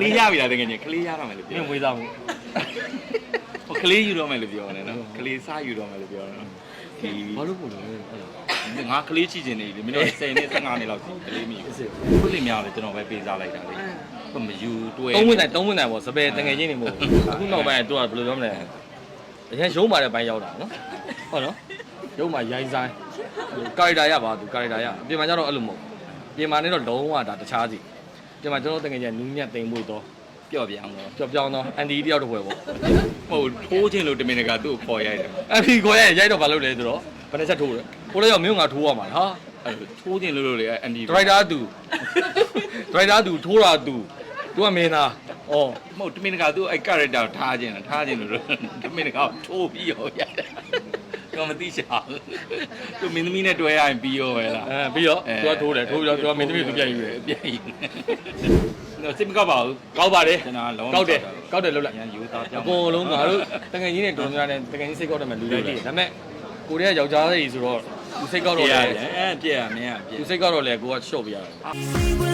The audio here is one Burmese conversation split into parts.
ကလေးရပြီလားတကယ်ကြီးကလေးရတော့မယ်လို့မပြောင်းဝေးသားမှုဟိုကလေးယူတော့မယ်လို့ပြောတယ်နော်ကလေးစားယူတော့မယ်လို့ပြောတယ်နော်ဒီဘာလို့ပို့လဲအဲ့ဒါငါကလေးချီချင်နေပြီမင်းတို့10နှစ်15နှစ်လောက်ရှိကလေးမယူခုလိများလည်းကျွန်တော်ပဲပေးစားလိုက်တာလေဟိုမယူတွဲသုံးဝင်တိုင်းသုံးဝင်တိုင်းပေါ့စပယ်တငယ်ချင်းတွေမဟုတ်ဘူးအခုနောက်ပိုင်းကသူကဘယ်လိုပြောမလဲအရင်ရုံးမာတဲ့ဘိုင်းရောက်တာနော်ဟုတ်နော်ရုံးမာရိုင်းဆိုင်ကာရီတာရပါသူကာရီတာရအပြင်မှာကျတော့အဲ့လိုမဟုတ်ပြင်မှာနေတော့လုံးဝဒါတခြားစီ ပြင်မှာကျွန်တော်တငယ်ချင်းနူးညက်သိမ့်ဖို့တော့ပျော့ပြောင်းတော့ကြောက်ပြောင်းတော့အန်ဒီတယောက်တစ်ပွဲပေါ့ဟိုထိုးခြင်းလို့တမင်တကာသူ့ကိုခေါ်ရိုက်တယ်အန်ဒီခေါ်ရရင်ရိုက်တော့ဘာလုပ်လဲဆိုတော့ဘယ်နှချက်ထိုးလဲကိုလည်းရောမင်းကငါထိုးရမှာလားဟာအဲ့ထိုးခြင်းလို့လို့လေအန်ဒီဒရိုက်တာသူဒရိုက်တာသူထိုးတာသူသူကမင်းသားဩမဟုတ်တမင်တကာသူ့အဲ့ character ကိုထားခြင်းထားခြင်းလို့တမင်တကာထိုးပြီးရောရိုက်တယ် ကျွန်မသိချာသူမင်းသမီးနဲ့တွေ့ရရင်ပြီးရောပဲလားအဲပြီးတော့သူကထိုးတယ်ထိုးပြီးတော့သူကမင်းသမီးသူပြန်ယူတယ်ပြန်ယူတော့စိတ်မကောက်ပါဘူးကောက်ပါတယ်ကျွန်တော်လုံးဝကောက်တယ်ကောက်တယ်လို့လိုက်ရန်ယူသားပြောအင်းကုန်လုံးငါတို့တကယ်ကြီးနဲ့တော်များနဲ့တကယ်ကြီးစိတ်ကောက်တယ်မဲ့လူတွေတည်းဒါပေမဲ့ကိုရီးယားယောက်ျားတွေဆိုတော့သူစိတ်ကောက်ပြတော့ရလေတယ်အဲပြရမင်းကပြသူစိတ်ကောက်တော့လေကိုကရှော့ပြရတယ်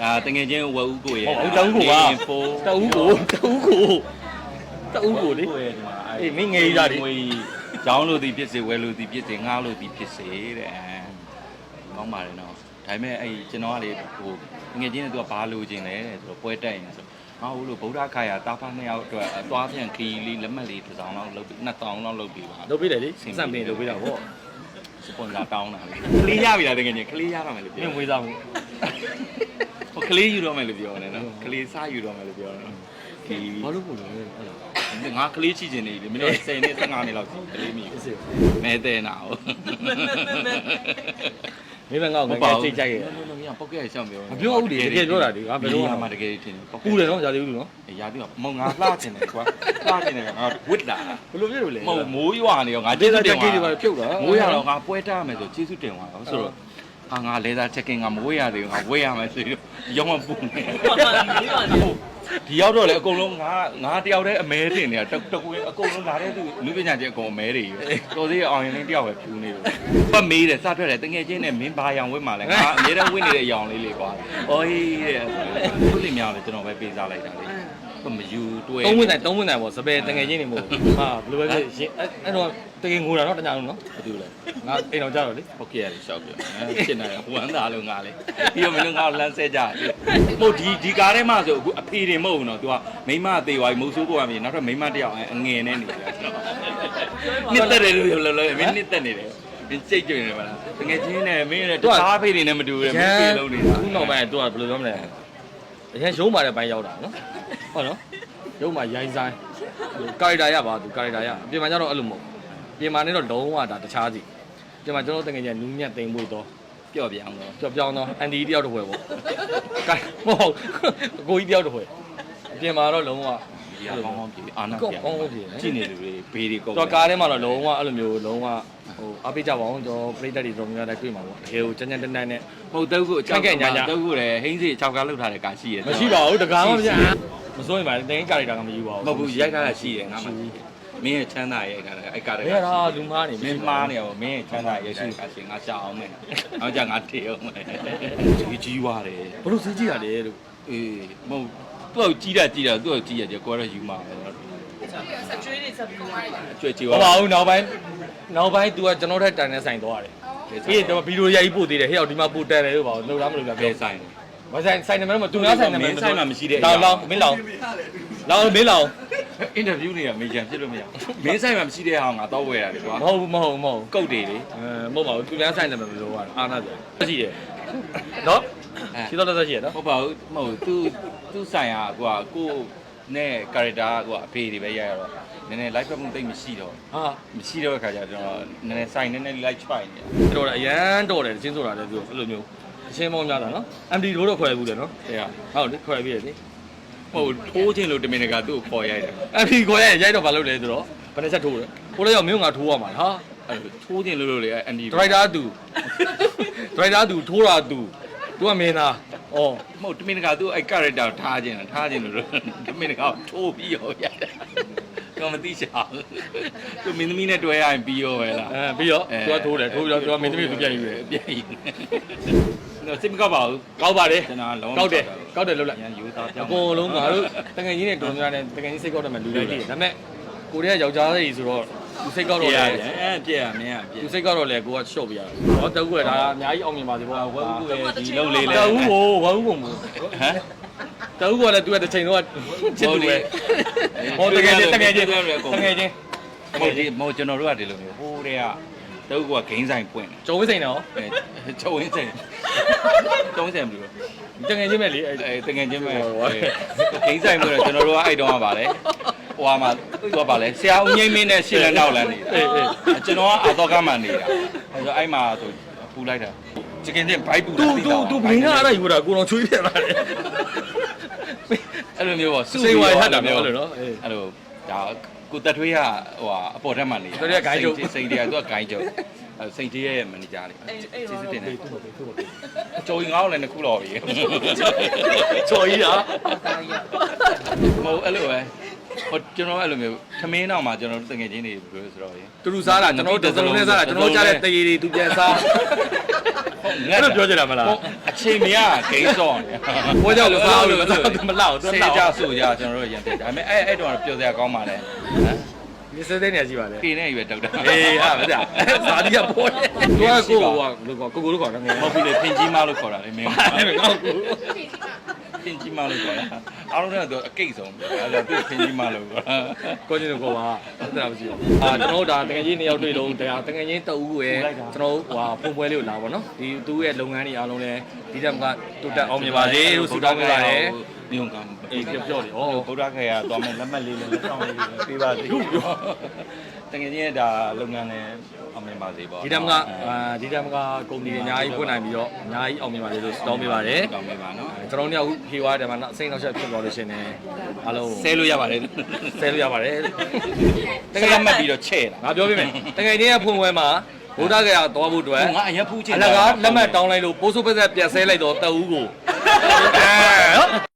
ဒါတငယ်ချင်းဝက်ဦးကိုရဲ့ဟုတ်တဦးကိုပါဖိုးတဦးကိုတဦးကိုတဦးကိုလေကိုရဲ့ဒီမှာအေးမင်းငယ်ကြီးသားလေငွေကြောင်းလို့ဒီဖြစ်စေဝဲလို့ဒီဖြစ်စေငားလို့ဒီဖြစ်စေတဲ့ကောင်းပါတယ်နော်ဒါပေမဲ့အဲ့ကျွန်တော်ကလေဟိုငယ်ချင်းနဲ့သူကဘာလိုချင်လဲတဲ့ဆိုတော့ပွဲတက်ရင်ဆိုငါဟိုလိုဗုဒ္ဓခါယာတာဖာနှစ်ယောက်အတွက်အသွားပြန်ခီးလေးလက်မှတ်လေးတစ်စောင်းလောက်လုပ်ပြီးနှစ်တောင်းလောက်လုပ်ပြီးပါလုပ်ပေးတယ်လေစံပင်လုပ်ပေးတာပေါ့ စပွန်ဆာတောင်းတာလေကလေးရပြီလားတကယ်ကြီးကလေးရတော့မယ်လို့မပြောင်းဝေးသားမှုဟိုကလေးယူတော့မယ်လို့ပြောတယ်နော်ကလေးစားယူတော့မယ်လို့ပြောတယ်နော်ဒီဘာလို့ပို့လဲအဲ့ဒါငါကလေးချီချင်နေပြီမင်းတို့10နှစ်15နှစ်လောက်ရှိကလေးမီအစ်စစ်မဲတဲ့နာဟုတ် မင်းမငေါ့ငယ်ငယ်စိတ်ကြိုက်ရဲ့မင်းပုတ်ကဲရှောင်းပြောမပြောဘူးလေတကယ်ပြောတာလေငါဘယ်လိုမှတကယ်ထင်ပူတယ်နော်ဂျာတိဘူးနော်ရာပြီးတော့မောင်ငါလှချင်တယ်ကွာလှချင်တယ်ငါဝစ်လာဘယ်လိုဖြစ်လို့လဲမဟုတ်မိုးရွာနေရောငါဒေကျေးသဇူးတတင်က်ကီပါတွေပါဖြုတ်တာမိုးရတော့ငါပွဲထားမယ်ဆိုကျေးဇူးတင်ပါတော့ဆိုတော့ ဟာငါလေသာချက်ကင်ငါမိုးရသေးငါဝဲရမယ်ဆိုတော့ရောင်းမပူနေဒီရောက်တော့လေအကုန်လုံးငါငါတယောက်တည်းအမဲတင်နေတာတတကွေးအကုန်လုံးလာတဲ့သူလူပညာချင်းအကုန်အမဲတွေပဲတော်သေးအောင်ရင်လေးတယောက်ပဲဖြူနေလို့ပတ်မေးတယ်စထွက်တယ်တငယ်ချင်းနဲ့မင်းဘာရောင်ဝဲမှာလဲငါအမြဲတမ်းဝဲနေတဲ့အရောင်လေးလေကွာ။အော်ဟေးတဲ့ခုလိများလည်းကျွန်တော်ပဲပေးစားလိုက်တာလေ။ဟို မယူတွဲသုံးဝင်တိုင်းသုံးဝင်တိုင်းပေါ့စပယ်တငယ်ချင်းတွေမဟုတ်ဘူးဟာဘယ်လိုပဲဖြစ်ရှင်အဲ့အဲ့တော့တကယ်ငိုတာနော်တညာလုံးနော်ဘာတူလဲငါအိမ်တော်ကြတော့လေ။ဟုတ်ကဲ့လေရှောက်ပြ။ရှင်းနေတယ်ဝမ်းသာလို့ငါလေ။ပြီးတော့မင်းတို့ငါလမ်းဆက်ကြတယ်။မဟုတ်ဒီဒီကားထဲမှာဆိုအခုအဖေတွေမဟုတ်ဘူးနော်။ तू ကမိမသေးသွားပြီမဟုတ်ဆိုးပေါ်ရပြီနောက်ထပ်မိမတစ်ယောက်အငယ်နဲ့နေတယ်ကျွန်တော်။နှစ်သက်တယ်လို့လောလောမင်းနှစ်သက်နေတယ်။မင်းစိတ်ကြွနေပါလား။တကယ်ချင်းနဲ့မင်းနဲ့တခြားဖေးတွေနဲ့မတူဘူး။မင်းဖေးလုံးနေတာခုနောက်ပိုင်းကသူကဘယ်လိုပြောမလဲအရင်ရုံးမာတဲ့ဘိုင်းရောက်တာနော် ဟုတ်နော်ရုံးမာရိုင်းဆိုင်ကာရီတာရပါသူကာရီတာရအပြင်မှာကျတော့အဲ့လိုမဟုတ်ပြင်မှာနေတော့လုံးဝဒါတခြားစီပြင်မှာကျွန်တော်တကယ်ကြီးနူးညက်သိမ့်ဖို့တော့ပျော့ပြောင်းတော့ကြောက်ပြောင်းတော့အန်ဒီတယောက်တစ်ပွဲပေါ့ကဲမဟုတ်အကိုကြီးတယောက်တစ်ပွဲအပြင်မှာတော့လုံးဝဒီကကောင်းကောင်းပြီအာနာကောပြင်းကောင်းပြီလေကြည့်နေလူတွေဘေးတွေကုန်တော့ကားထဲမှာတော့လုံးဝအဲ့လိုမျိုးလုံးဝဟိုအားပေးကြပါအောင်ကျွန်တော်ပရိသတ်တွေတော်များများတိုင်းတွေ့မှာပေါ့တကယ်ကိုကြမ်းကြမ်းတမ်းတမ်းနဲ့ဟုတ်တုတ်ကိုအချောက်ခက်ခဲညာညာတုတ်ကိုလည်းဟင်းစီအချောက်ကလောက်ထားတဲ့ကာရှိရမရှိပါဘူးတကားမှမပြ မစိုးရင်ပါတင်းကာရီတာကမယူပါဘူးမဟုတ်ဘူးရိုက်ထားတာရှိတယ်ငါမှမင်းရဲ့ချမ်းသာရိုက်ထားတာအဲ့ကားတဘယ်ဟာလူမားနေမင်းမားနေရောမင်းရဲ့ချမ်းသာရိုက်ထားတဲ့ကားရှင်ငါရှာအောင်မယ်နောက်ကြငါထေအောင်မယ်ကြီးကြီးွားတယ်ဘလို့စီးကြည့်ရလဲလို့အေးမဟုတ်သူ့ကိုကြီးတာကြီးတာသူ့ကိုကြီးရတယ်ကိုယ်တော့ယူမှာပဲကျွေးကြည့်ဟုတ်ပါပါဘူးနောက်ပိုင်းနောက်ပိုင်း तू ကကျွန်တော်ထက်တန်တဲ့ဆိုင်သွားတယ်အေးတော့ဗီဒီယိုရိုက်ပို့သေးတယ်ဟဲ့ရောက်ဒီမှာပို့တက်တယ်လို့ပါလို့လောက်လားမလို့လားဘပြောယ်ဆိုင်လဲ မဆိုင်ဆိုင်နံပါတ်မသူများဆိုင်နံပါတ်မင်းဆိုင်မှာမရှိတဲ့အရာ လောင်းလောင်းမင်းလောင်းလောင်းမင်းလောင်းအင်တာဗျူးနေတာမေဂျန်ဖြစ်လို့မရမင်းဆိုင်မှာမရှိတဲ့ဟာငါတော့ဝယ်ရတယ်ကွာမဟုတ်ဘူးမဟုတ်ဘူးမဟုတ်ဘူးကုတ်တွေလေအဲမဟုတ်ပါဘူးသူများဆိုင်နံပါတ်မလို့ရအာနာဆိုရှိတယ်နော်ရှိတော့တော့ရှိရနော်ဟုတ်ပါဘူးမဟုတ်သူသူဆိုင်ဟာကွာကိုနဲ့ character ကွာအဖေတွေပဲရရတော့နည်းနည်း live ဖက်မှုတိတ်မရှိတော့ဟာမရှိတော့ခါကျကျွန်တော်နည်းနည်းဆိုင်နည်းနည်း live ချိုက်နေတာတော်တယ်အရန်တော်တယ်ချင်းဆိုတာလည်းသူအဲ့လိုမျိုး အချင်းမောင်းများတာနော် MD တို့တော့ခွဲဘူးတယ်နော်တဲ့ကဟုတ်လေခွဲပြီးရလေဟိုထိုးချင်းလို့တမင်တကာသူ့ကိုခေါ်ရိုက်တယ် MD ခွဲရရိုက်တော့ဘာလုပ်လဲဆိုတော့ဘယ်နှချက်ထိုးလဲကိုလည်းရောက်မင်းငါထိုးရမှာဟာအဲ့လိုထိုးချင်းလို့လို့လေအန်ဒီဒရိုက်တာသူဒရိုက်တာသူထိုးတာသူသူကမင်းသားဩမဟုတ်တမင်တကာသူ့အဲ့ character ကိုထားခြင်းထားခြင်းလို့တမင်တကာကိုထိုးပြီးရောရိုက်တယ်ကမသိချာသူမင်းသမီးနဲ့တွေ့ရရင်ပြီးရောပဲလားအဲပြီးတော့သူကထိုးတယ်ထိုးပြီးတော့သူကမင်းသမီးသူပြန်ယူတယ်ပြန်ယူတော့ စိတ်မကောက်ပါဘူးကောက်ပါတယ်ကျွန်တော်လုံးကောက်တယ်ကောက်တယ်လို့လိုက်ရန်ယူသားပြောအင်းကုန်လုံးငါတို့တကယ်ကြီးနဲ့တော်များနဲ့တကယ်ကြီးစိတ်ကောက်တယ်မှလူတွေတည်ဒါပေမဲ့ကိုရီးယားယောက်ျားလေးဆိုတော့သူစိတ်ကောက်ပြတော့ရလေတယ်အဲပြရမင်းကပြသူစိတ်ကောက်တော့လေကိုကရှော့ပြရတယ်ဟောတကူကဒါအများကြီးအောင်မြင်ပါစေပေါ့ဝက်ဦးရဲ့ဒီလုံးလေးလဲတကူကိုဝါဦးကုန်ဘူးဟမ်တကူကလည်းသူကတစ်ချိန်တော့ချစ်သူပဲဟောတကယ်ချင်းတကယ်ချင်းတကယ်ချင်းမဟုတ်ဒီမဟုတ်ကျွန်တော်တို့ကဒီလိုမျိုးဟိုးတဲ့က တုပ်ကဂိမ်းဆိုင်ပွင့်ကျုံးစိန်တော့တယ်အဲချုံဝင်းဆိုင်ချုံဝင်းဆိုင်ဘယ်လိုတကယ်ချင်းပဲလေအဲတကယ်ချင်းပဲဂိမ်းဆိုင်ပွင့်တော့ကျွန်တော်တို့ကအဲ့တုန်းကပါလေဟိုဟာမှာသူကပါလေဆရာဦးငိမ့်မင်းနဲ့ရှင်းလက်နောက်လမ်းနေတာကျွန်တော်ကအာတော့ကမှနေတာအဲဆိုအဲ့မှာဆိုပူလိုက်တာချကင်ချင်းဘိုက်ပူသူသူသူဘင်းကအဲ့ဒါယူတာကိုတော့ချွေးပြလာတယ်အဲ့လိုမျိုးပေါ့စိတ်ဝိုင်းဟတ်တာမျိုးလို့နော်အေးအဲ့လိုဒါ ကိုတက်ထွေးကဟိုဟာအပေါ်ထက်မှနေတာတက်ထွေးကဂိုင်းချုပ် စိတ်တွေကသူကဂိုင်းချုပ်အဲစိတ်တည်းရဲ့မန်နေဂျာလေးကျေးဇူးတင်တယ်ကျော်ရင်ငါ့ကိုလည်းနှစ်ခုတော့ပြီချော်ကြီးတာမဟုတ်အဲ့လိုပဲ ဟိုကျွန်တော်အဲ့လိုမျိုးထမင်းတော့မှကျွန်တော်တို့တငယ်ချင်းတွေပြောဆိုတော့ရေသူတို့စားတာကျွန်တော်တို့တစ်စလုံးနဲ့စားတာကျွန်တော်တို့ကြားတဲ့တရေတွေသူပြန်စားအဲ့လိုပြောကြတာမလားဟုတ်အချိန်မရဂိမ်းစော့နေဘိုးကြောင့်မစားလို့မစားသူမလောက်သူစေလောက်ကြဆိုကြကျွန်တော်တို့ရန်တက်ဒါပေမဲ့အဲ့အဲ့တော့ပျော်စရာကောင်းပါလေဟမ်ဒီစတဲ့နေရာရှိပါလေပြေနေရွယ်တောက်တာအေးဟာမကြဇာတိကပေါ်တယ်သူကကိုကိုကိုကိုကိုကိုတော့ငယ်မဟုတ်ဘူးလေဖင်ကြီးမလို့ခေါ်တာလေမင်းအဲ့မဲ့ကောက်ကို ဖင်ကြီးမလို့ခေါ်တာအားလုံးကတော့အကိတ်ဆုံးပဲအဲ့ဒါသူဖင်ကြီးမလို့ခေါ်တာကိုချင်းကိုပါဟုတ်တယ်မရှိဘူးအာကျွန်တော်တို့ဒါတကယ်ကြီးနှစ်ယောက်တွေ့လုံးတရားတကယ်ကြီးတအူးရဲ့ကျွန်တော်ဟိုဖုန်ပွဲလေးကိုလာပါတော့ဒီသူ့ရဲ့လုပ်ငန်းတွေအားလုံးလည်းဒီတက်ကတူတက်အောင်မြင်ပါစေလို့ဆုတောင်းပေးပါတယ်ညုံကံအေးပြောပြောလေဩဗုဒ္ဓခေယသွားမယ်လက်မှတ်လေးလည်းလက်ဆောင်လေးလည်းပေးပါစေ တကယ်ကြီးဒါလုပ်ငန်းလည်းအောင်မြင်ပါစေပေါ့ဒီတက်ကအာဒီတက်ကကုမ္ပဏီတွေအများကြီးဖွင့်နိုင်ပြီးတော့အများကြီးအောင်မြင်ပါစေလို့ဆုတောင်းပေးပါတယ်တောင်းပေးပါနော်ကျွန်တော်တို့ရောက်ခေဝါတယ်မှာနောက်စိတ်နောက်ချက်ဖြစ်သွားလို့ရှင်နေအားလုံးဆဲလို့ရပါတယ်ဆဲလို့ရပါတယ်တကယ်လက်မှတ်ပြီးတော့ချဲ့ငါပြောပြမယ်တကယ်ချင်းရဲ့ဖွင့်ပွဲမှာဗုဒ္ဓဂယာသွားဖို့အတွက်တာငါအရက်ဖူးချင်အလကားလက်မှတ်တောင်းလိုက်လို့ပိုးစိုးပက်ဆက်ပြန်ဆဲလိုက်တော့တအူးကိုအဲ